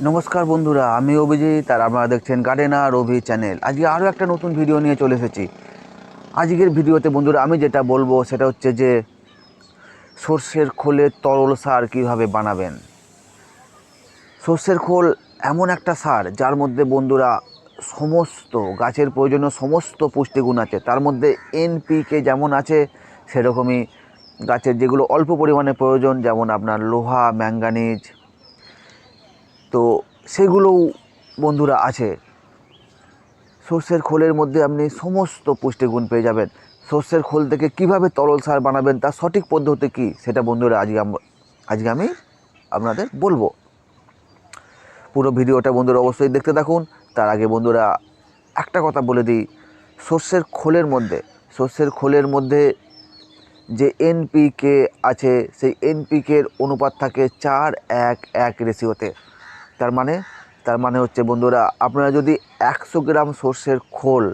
নমস্কার বন্ধুরা, আমি অভিজিৎ আর আপনারা দেখছেন গার্ডেনার অভি চ্যানেল আজকে আরও একটা নতুন ভিডিও নিয়ে চলে এসেছি। আজকের ভিডিওতে বন্ধুরা, আমি যেটা বলব সেটা হচ্ছে যে, সর্ষের খোলে তরল সার কীভাবে বানাবেন? সর্ষের খোল এমন একটা সার, যার মধ্যে বন্ধুরা সমস্ত গাছের প্রয়োজনীয় সমস্ত পুষ্টিগুণ আছে। তার মধ্যে এনপিকে যেমন আছে, সেরকমই গাছের যেগুলো অল্প পরিমাণে প্রয়োজন, যেমন আপনার লোহা ম্যাঙ্গানিজ তো সেগুলোও বন্ধুরা আছে। সর্ষের খোলের মধ্যে আপনি সমস্ত পুষ্টিগুণ পেয়ে যাবেন। সর্ষের খোল থেকে কীভাবে তরল সার বানাবেন, তার সঠিক পদ্ধতি কী, সেটা বন্ধুরা আজকে আজকে আমি আপনাদের বলব। পুরো ভিডিওটা বন্ধুরা অবশ্যই দেখতে থাকুন। তার আগে বন্ধুরা একটা কথা বলে দিই, সর্ষের খোলের মধ্যে, সর্ষের খোলের মধ্যে যে এনপিকে আছে, সেই এনপিকের অনুপাত থাকে চার এক এক রেশিওতে। তার মানে তার মানে হচ্ছে বন্ধুরা, আপনারা যদি একশো গ্রাম সর্ষের খোল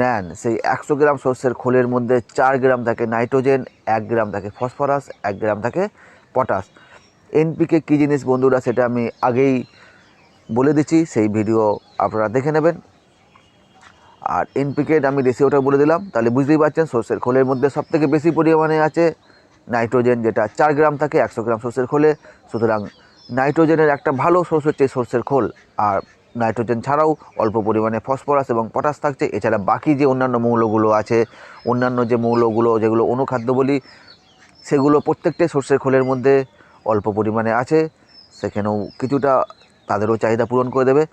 নেন, সেই একশো গ্রাম সর্ষের খোলের মধ্যে চার গ্রাম থাকে নাইট্রোজেন, এক গ্রাম থাকে ফসফরাস, এক গ্রাম থাকে পটাশ। এনপিকে কী জিনিস বন্ধুরা, সেটা আমি আগেই বলে দিচ্ছি, সেই ভিডিও আপনারা দেখে নেবেন। আর এনপিকের আমি রেশিওটা বলে দিলাম, তাহলে বুঝতেই পারছেন সর্ষের খোলের মধ্যে সবথেকে বেশি পরিমাণে আছে নাইট্রোজেন, যেটা চার গ্রাম থাকে একশো গ্রাম সর্ষের খোলে। সুতরাং নাইট্রোজেনের একটা ভালো সোর্স হচ্ছে এই সর্ষের খোল। আর নাইট্রোজেন ছাড়াও অল্প পরিমাণে ফসফরাস এবং পটাশ থাকছে। এছাড়া বাকি যে অন্যান্য মৌলগুলো আছে, অন্যান্য যে মৌলগুলো, যেগুলো অনুখাদ্য বলি, সেগুলো প্রত্যেকটাই সর্ষের খোলের মধ্যে অল্প পরিমাণে আছে। সেখানেও কিছুটা তাদেরও চাহিদা পূরণ করে দেবে।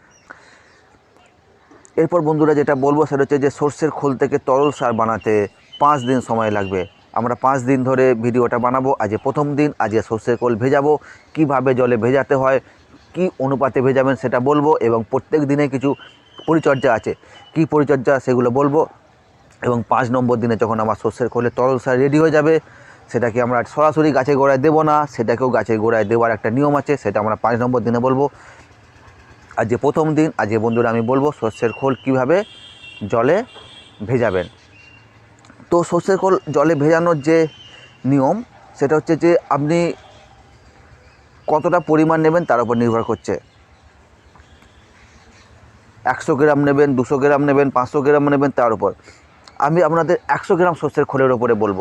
এরপর বন্ধুরা যেটা বলব, সেটা হচ্ছে যে সর্ষের খোল থেকে তরল সার বানাতে পাঁচ দিন সময় লাগবে। আমরা পাঁচ দিন ধরে ভিডিওটা বানাবো। আজ প্রথম দিন আজকে সর্ষের খোল ভেজাবো। কীভাবে জলে ভেজাতে হয়, কি অনুপাতে ভেজাবেন সেটা বলব এবং প্রত্যেক দিনে কিছু পরিচর্যা আছে। কি পরিচর্যা সেগুলো বলব এবং পাঁচ নম্বর দিনে যখন আমার সর্ষের খোলে তরল সার রেডি হয়ে যাবে, সেটাকে আমরা সরাসরি গাছের গোড়ায় দেবো না, সেটাকেও গাছের গোড়ায় দেওয়ার একটা নিয়ম আছে, সেটা আমরা পাঁচ নম্বর দিনে বলব। আজ যে প্রথম দিন, আজ যে বন্ধুরা আমি বলব সর্ষের খোল কীভাবে জলে ভেজাবেন। তো সর্ষের খোল জলে ভেজানোর যে নিয়ম, সেটা হচ্ছে যে আপনি কতটা পরিমাণ নেবেন তার উপর নির্ভর করছে। একশো গ্রাম নেবেন, দুশো গ্রাম নেবেন, পাঁচশো গ্রাম নেবেন তার উপর। আমি আপনাদের একশো গ্রাম সর্ষের খোলের ওপরে বলব।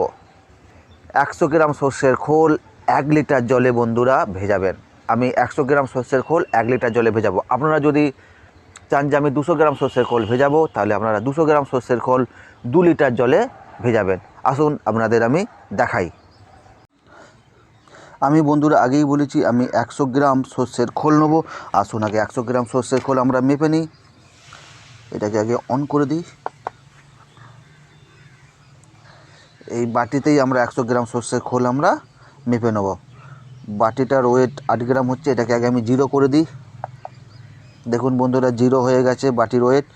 একশো গ্রাম সর্ষের খোল এক লিটার জলে বন্ধুরা ভেজাবেন। আমি একশো গ্রাম সর্ষের খোল এক লিটার জলে ভেজাবো। আপনারা যদি চান যে আমি দুশো গ্রাম সর্ষের খোল ভেজাবো, তাহলে আপনারা দুশো গ্রাম সর্ষের খোল দু লিটার জলে ভেজাবেন। আসুন আপনাদের আমি দেখাই। আমি বন্ধুরা আগেই বলেছি, আমি একশো গ্রাম সর্ষের খোল নেব। আসুন আগে একশো গ্রাম সর্ষের খোল আমরা মেপে নিই। এটাকে আগে অন করে দিই। এই বাটিতেই আমরা একশো গ্রাম সর্ষের খোল আমরা মেপে নেব। বাটিটার ওয়েট আট গ্রাম হচ্ছে, এটাকে আগে আমি জিরো করে দিই। দেখুন বন্ধুরা জিরো হয়ে গেছে বাটির ওয়েট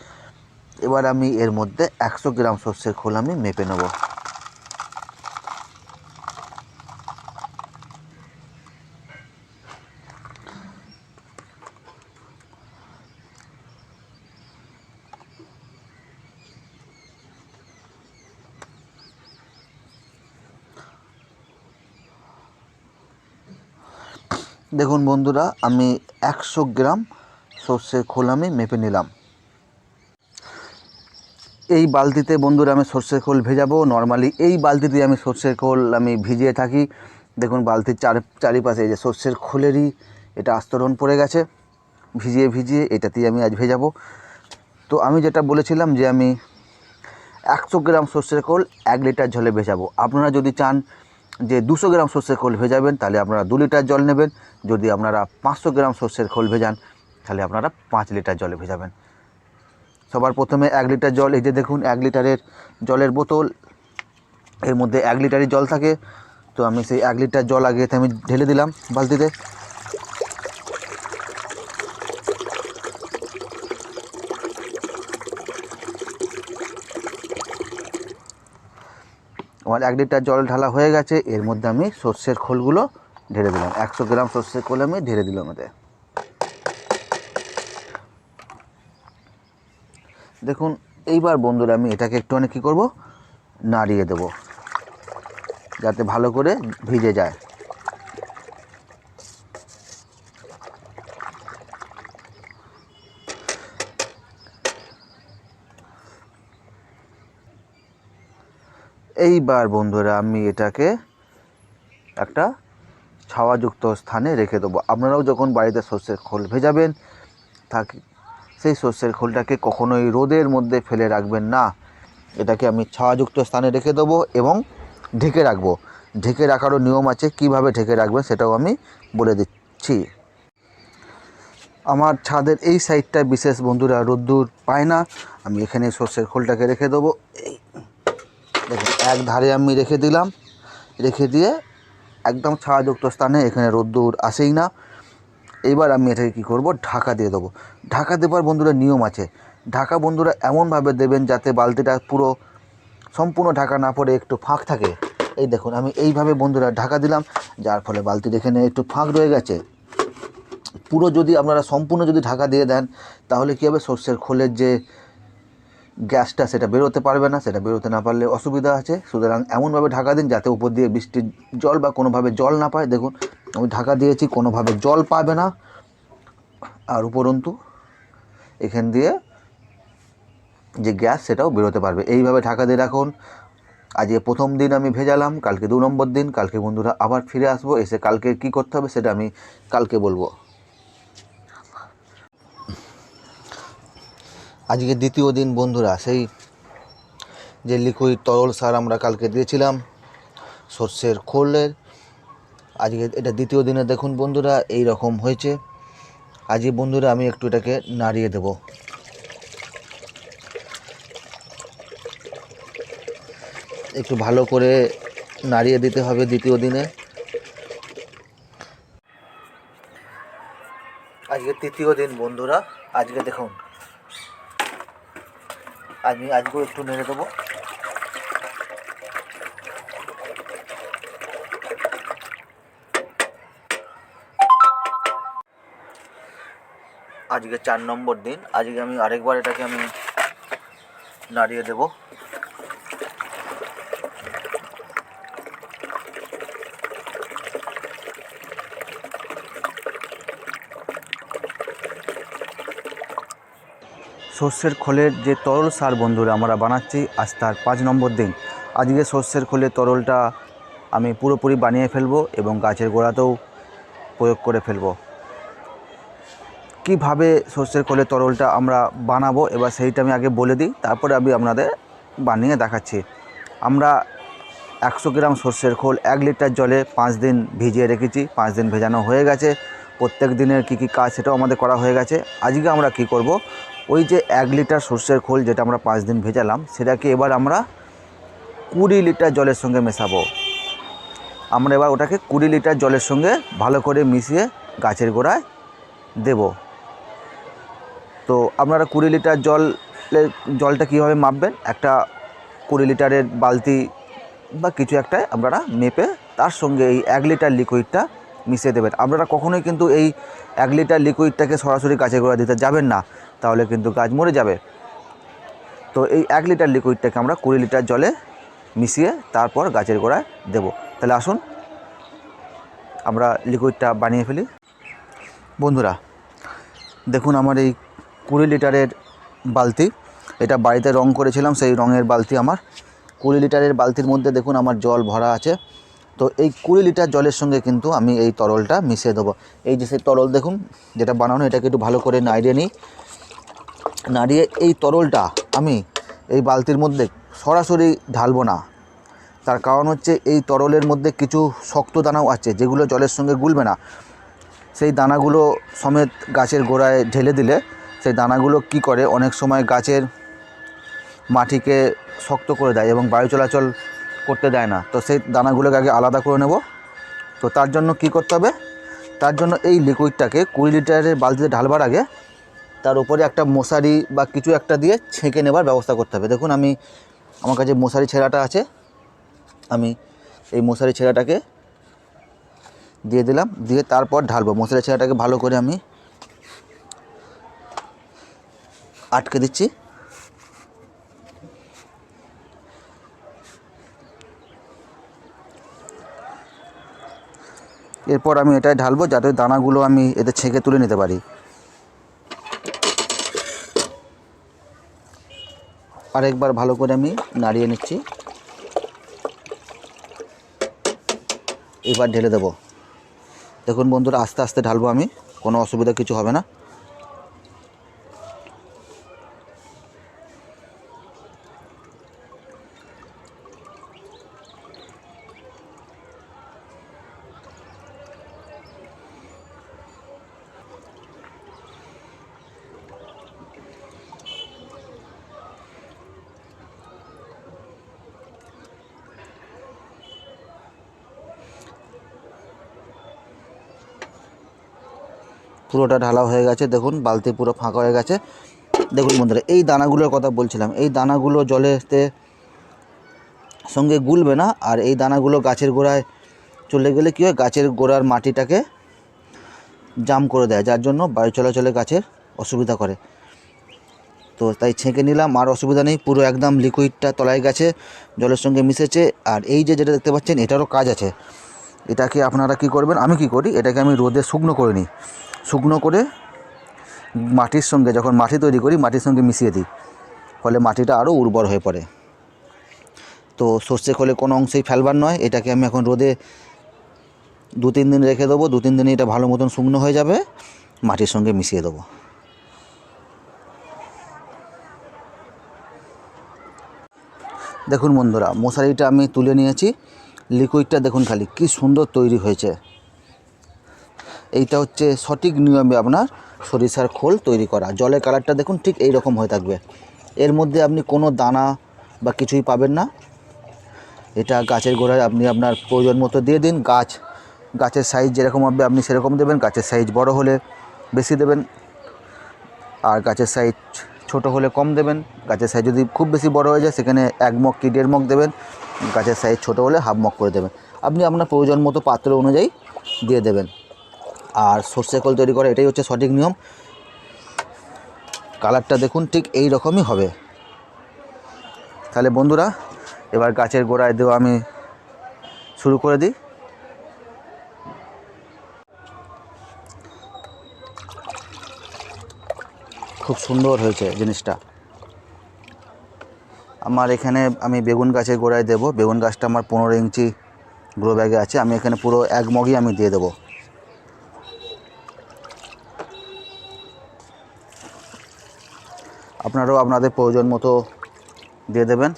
এবার আমি এর মধ্যে একশো গ্রাম সর্ষের খোল আমি মেপে নেব। দেখুন বন্ধুরা, আমি একশো গ্রাম সর্ষের খোল আমি মেপে নিলাম। এই বালতিতে বন্ধুরা আমি সর্ষের খোল ভেজাবো। নর্মালি এই বালতিতে আমি সর্ষের খোল আমি ভিজিয়ে থাকি। দেখুন বালতির চার, চারিপাশে যে সর্ষের খোলেরই এটা আস্তরণ পড়ে গেছে। ভিজিয়ে ভিজিয়ে এটাতেই আমি আজ ভেজাবো। তো আমি যেটা বলেছিলাম যে আমি একশো গ্রাম সর্ষের খোল এক লিটার জলে ভেজাবো। আপনারা যদি চান যে দুশো গ্রাম সর্ষের খোল ভেজাবেন, তাহলে আপনারা দু লিটার জল নেবেন। যদি আপনারা পাঁচশো গ্রাম সর্ষের খোল ভেজান, তাহলে আপনারা পাঁচ লিটার জলে ভেজাবেন। সবার প্রথমে এক লিটার জল, এই যে দেখুন, এক লিটারের জলের বোতল। এর মধ্যে এক লিটারই জল থাকে। তো আমি সেই এক লিটার জল আগে আমি ঢেলে দিলাম বালতিতে আমার এক লিটার জল ঢালা হয়ে গেছে। এর মধ্যে আমি সর্ষের খোলগুলো ঢেলে দিলাম। একশো গ্রাম সর্ষের খোল আমি ঢেলে দিলাম এতে। দেখুন, এইবার বন্ধুরা আমি এটাকে একটুখানি কী করব? নাড়িয়ে দেব। যাতে ভালো করে ভিজে যায়। এইবার বন্ধুরা আমি এটাকে একটা ছাওয়াযুক্ত স্থানে রেখে দেবো। আপনারাও যখন বাড়িতে সর্ষের খোল ভেজাবেন থাকি সেই সর্ষের খোলটাকে কখনোই রোদের মধ্যে ফেলে রাখবেন না। এটাকে আমি ছাওয়াযুক্ত স্থানে রেখে দেবো এবং ঢেকে রাখব। ঢেকে রাখারও নিয়ম আছে, কীভাবে ঢেকে রাখবেন সেটাও আমি বলে দিচ্ছি। আমার ছাদের এই সাইডটা বিশেষ বন্ধুরা রোদ্দুর পায় না। আমি এখানে সর্ষের খোলটাকে রেখে দেবো। দেখুন এক ধারে আমি রেখে দিলাম। রেখে দিয়ে একদম ছায়াযুক্ত স্থানে এখানে রোদ্দুর আসেই না। এবার আমি এটাকে কী করব? ঢাকা দিয়ে দেবো। ঢাকা দেবার বন্ধুরা নিয়ম আছে। ঢাকা বন্ধুরা এমনভাবে দেবেন যাতে বালতিটা পুরো সম্পূর্ণ ঢাকা না পড়ে একটু ফাঁক থাকে। এই দেখুন, আমি এইভাবে বন্ধুরা ঢাকা দিলাম, যার ফলে বালতির এখানে একটু ফাঁক রয়ে গেছে। পুরো যদি আপনারা সম্পূর্ণ যদি ঢাকা দিয়ে দেন, তাহলে কী হবে? সর্ষের খোলের যে গ্যাসটা, সেটা বেরোতে পারবে না। সেটা বেরোতে না পারলে অসুবিধা আছে। সুতরাং এমনভাবে ঢাকা দিন যাতে উপর দিয়ে বৃষ্টির জল বা কোনোভাবে জল না পায়। দেখুন আমি ঢাকা দিয়েছি, কোনোভাবে জল পাবে না। আর উপরন্তু, এখান দিয়ে যে গ্যাস, সেটাও বেরোতে পারবে। এইভাবে ঢাকা দিয়ে রাখুন। আজকে প্রথম দিন আমি ভেজালাম, কালকে দু নম্বর দিন। কালকে বন্ধুরা আবার ফিরে আসব, এসে কালকে কি করতে হবে সেটা আমি কালকে বলব। আজকে দ্বিতীয় দিন বন্ধুরা, সেই যে লিকুইড তরল সার আমরা কালকে দিয়েছিলাম, সর্ষের খোলের আজকে এটা দ্বিতীয় দিনে দেখুন বন্ধুরা এই রকম হয়েছে। আজকে বন্ধুরা, আমি একটু এটাকে নাড়িয়ে দেব। একটু ভালো করে নাড়িয়ে দিতে হবে দ্বিতীয় দিনে। আজকে তৃতীয় দিন বন্ধুরা, আজকে দেখুন। আমি আজকেও একটু নেড়ে দেবো। আজকে চার নম্বর দিন। আজকে আমি আরেকবার এটাকে আমি নাড়িয়ে দেবো। সর্ষের খোলের যে তরল সার বন্ধুরা আমরা বানাচ্ছি, আজ তার পাঁচ নম্বর দিন। আজকে সর্ষের খোলের তরলটা আমি পুরোপুরি বানিয়ে ফেলব এবং গাছের গোড়াতেও প্রয়োগ করে ফেলব। কীভাবে সর্ষের খোলের তরলটা আমরা বানাবো, এবার সেইটা আমি আগে বলে দিই, তারপরে আমি আপনাদের বানিয়ে দেখাচ্ছি। আমরা একশো গ্রাম সর্ষের খোল এক লিটার জলে পাঁচ দিন ভিজিয়ে রেখেছি, পাঁচ দিন ভেজানো হয়ে গেছে। প্রত্যেক দিনের কী কী কাজ সেটাও আমাদের করা হয়ে গেছে। আজকে আমরা কি করব? ওই যে এক লিটার সর্ষের খোল যেটা আমরা পাঁচ দিন ভেজালাম, সেটাকে এবার আমরা কুড়ি লিটার জলের সঙ্গে মেশাবো। আমরা এবার ওটাকে কুড়ি লিটার জলের সঙ্গে ভালো করে মিশিয়ে গাছের গোড়ায় দেব। তো আপনারা কুড়ি লিটার জল জলটা কীভাবে মাপবেন? একটা কুড়ি লিটারের বালতি বা কিছু একটা আপনারা মেপে তার সঙ্গে এই এক লিটার লিকুইডটা মিশিয়ে দেবেন। আপনারা কখনোই কিন্তু এই এক লিটার লিকুইডটাকে সরাসরি গাছের গোড়া দিতে যাবেন না, তাহলে কিন্তু গাছ মরে যাবে। তো এই এক লিটার লিকুইডটাকে আমরা কুড়ি লিটার জলে মিশিয়ে তারপর গাছের গোড়ায় দেব। তাহলে আসুন, আমরা লিকুইডটা বানিয়ে ফেলি। বন্ধুরা, দেখুন আমার এই কুড়ি লিটারের বালতি। এটা বাড়িতে রং করেছিলাম, সেই রঙের বালতি আমার। কুড়ি লিটারের বালতির মধ্যে দেখুন আমার জল ভরা আছে। তো এই কুড়ি লিটার জলের সঙ্গে কিন্তু আমি এই তরলটা মিশিয়ে দেবো। এই যে সেই তরল দেখুন, যেটা বানানো, এটাকে একটু ভালো করে নাড়িয়ে নিই। নাড়িয়ে এই তরলটা আমি এই বালতির মধ্যে সরাসরি ঢালবো না। তার কারণ হচ্ছে এই তরলের মধ্যে কিছু শক্ত দানাও আছে, যেগুলো জলের সঙ্গে গুলবে না। সেই দানাগুলো সমেত গাছের গোড়ায় ঢেলে দিলে সেই দানাগুলো কি করে? অনেক সময় গাছের মাটিকে শক্ত করে দেয় এবং বায়ু চলাচল করতে দেয় না। তো সেই দানাগুলোকে আগে আলাদা করে নেব। তো তার জন্য কি করতে হবে? তার জন্য এই লিকুইডটাকে কুড়ি লিটারের বালতিতে ঢালবার আগে তার উপরে একটা মশারি বা কিছু একটা দিয়ে ছেঁকে নেবার ব্যবস্থা করতে হবে। দেখুন, আমি আমার কাছে মশারি ছেঁড়াটা আছে। আমি এই মশারি ছেঁড়াটাকে দিয়ে দিলাম। দিয়ে তারপর ঢালবো। মশারি ছেঁড়াটাকে ভালো করে আমি আটকে দিচ্ছি। এরপর আমি এটাই ঢালবো যাতে দানাগুলো আমি এতে ছেঁকে তুলে নিতে পারি। আরেকবার ভালো করে আমি নাড়িয়ে নিচ্ছি। এবার ঢেলে দেবো। দেখুন বন্ধুরা, আস্তে আস্তে ঢালবো আমি, কোনো অসুবিধা কিছু হবে না। পুরোটা ঢালা হয়ে গেছে, দেখুন, বালতি পুরো ফাঁকা হয়ে গেছে। দেখুন বন্ধুরা, এই দানাগুলোর কথা বলছিলাম। এই দানাগুলো জলেতে সঙ্গে গুলবে না, আর এই দানাগুলো গাছের গোড়ায় চলে গেলে কী হয়, গাছের গোড়ার মাটিটাকে জাম করে দেয়, যার জন্য বায়ু চলাচলে গাছের অসুবিধা করে। তো তাই ছেঁকে নিলাম, আর অসুবিধা নেই, পুরো একদম লিকুইডটা তলায় গেছে, জলের সঙ্গে মিশেছে, আর এই যে যেটা দেখতে পাচ্ছেন, এটারও কাজ আছে। এটাকে আপনারা কি করবেন, আমি কি করি, এটাকে আমি রোদে শুকনো করে নিই। শুকনো করে মাটির সঙ্গে, যখন মাটি তৈরি করি, মাটির সঙ্গে মিশিয়ে দিই। ফলে মাটিটা আরও উর্বর হয়ে পড়ে। তো সর্ষে খোলে কোনো অংশেই ফেলবার নয়, এটাকে আমি এখন রোদে দু তিন দিন রেখে দেবো, দু তিন দিনে এটা ভালো মতন শুকনো হয়ে যাবে, মাটির সঙ্গে মিশিয়ে দেবো। দেখুন বন্ধুরা, মশারিটা আমি তুলে নিয়েছি লিকুইডটা দেখুন খালি, কি সুন্দর তৈরি হয়েছে। এইটা হচ্ছে সঠিক নিয়মে আপনার সরিষার খোল তৈরি করা। জলের কালারটা দেখুন, ঠিক এই রকম হয়ে থাকবে। এর মধ্যে আপনি কোনো দানা বা কিছুই পাবেন না। এটা গাছের গোড়ায় আপনি আপনার প্রয়োজন মতো দিয়ে দিন। গাছ, গাছের সাইজ যেরকম হবে, আপনি সেরকম দেবেন। গাছের সাইজ বড় হলে বেশি দেবেন। আর গাছের সাইজ ছোট হলে কম দেবেন। গাছের সাইজ যদি খুব বেশি বড় হয়ে যায়, সেখানে এক মগ কি দেড় মগ দেবেন। গাছের সাইজ ছোট হলে হাফ মগ করে দেবেন। আপনি আপনার প্রয়োজন মতো পাত্র অনুযায়ী দিয়ে দেবেন। আর সর্ষে কল তৈরি করা, এটাই হচ্ছে সঠিক নিয়ম। কালারটা দেখুন, ঠিক এই রকমই হবে। তাহলে বন্ধুরা, এবার গাছের গোড়ায় দেওয়া আমি শুরু করে দিই। খুব সুন্দর হয়েছে জিনিসটা। আমার এখানে আমি বেগুন গাছের গোড়ায় দেবো। বেগুন গাছটা আমার পনেরো ইঞ্চি গ্রো ব্যাগে আছে। আমি এখানে পুরো এক মগই আমি দিয়ে দেবো। আপনারাও আপনাদের প্রয়োজন মতো দিয়ে দেবেন।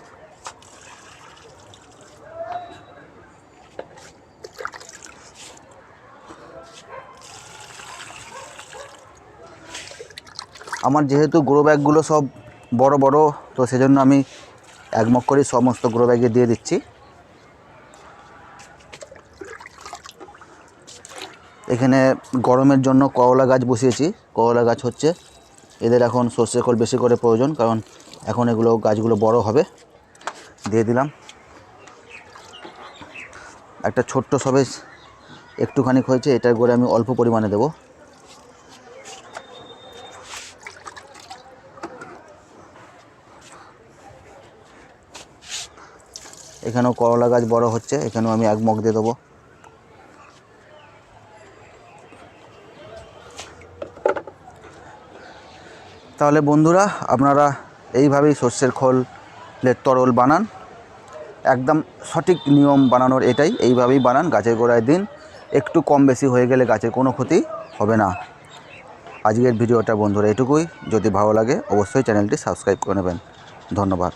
আমার যেহেতু গ্রো ব্যাগগুলো সব বড় বড়, তো সেজন্য আমি এক মগ করে সমস্ত গ্রো ব্যাগে দিয়ে দিচ্ছি। এখানে গরমের জন্য করলা গাছ বসিয়েছি। করলা গাছ হচ্ছে এদের এখন সর্ষে খোল বেশি করে প্রয়োজন, কারণ এখন এগুলো গাছগুলো বড় হবে। দিয়ে দিলাম। একটা ছোট্ট সবে একটুখানি হয়েছে এটার করে আমি অল্প পরিমাণে দেবো। এখানেও করলা গাছ বড় হচ্ছে, এখানেও আমি এক মগ দিয়ে দেবো। তাহলে বন্ধুরা, আপনারা এইভাবেই সর্ষের খোলের তরল বানান। একদম সঠিক নিয়ম বানানোর এটাই, এইভাবেই বানান গাছের গোড়ায় দিন। একটু কম বেশি হয়ে গেলে গাছের কোনো ক্ষতি হবে না। আজকের ভিডিওটা বন্ধুরা এটুকুই। যদি ভালো লাগে অবশ্যই চ্যানেলটি সাবস্ক্রাইব করে নেবেন। ধন্যবাদ।